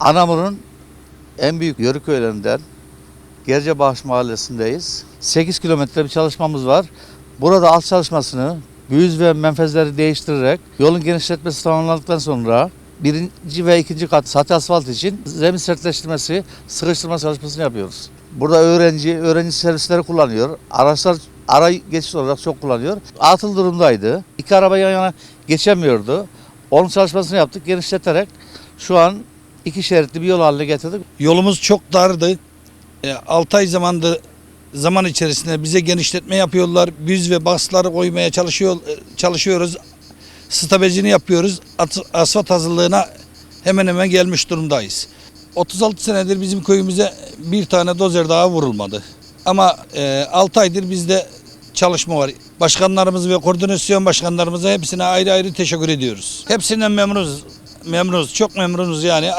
Anamur'un en büyük yörük köylerinden Gercebağış Mahallesi'ndeyiz. 8 kilometre bir çalışmamız var. Burada alt çalışmasını büyüz ve menfezleri değiştirerek yolun genişletmesi tamamlandıktan sonra birinci ve ikinci kat sahte asfalt için zemin sertleştirmesi, sıkıştırma çalışmasını yapıyoruz. Burada öğrenci, öğrenci servisleri kullanıyor. Araçlar ara geçiş olarak çok kullanıyor. Atıl durumdaydı. İki araba yan yana geçemiyordu. Onun çalışmasını yaptık genişleterek şu an iki şeritli bir yol haline getirdik. Yolumuz çok dardı. 6 ay zamanda zaman içerisinde bize genişletme yapıyorlar. Büz ve basları koymaya çalışıyor çalışıyoruz. Stabecini yapıyoruz. At- Asfalt hazırlığına hemen hemen gelmiş durumdayız. 36 senedir bizim köyümüze bir tane dozer daha vurulmadı. Ama 6 aydır bizde çalışma var. Başkanlarımız ve koordinasyon başkanlarımıza hepsine ayrı ayrı teşekkür ediyoruz. Hepsinden memnunuz. Memnunuz. Çok memnunuz yani.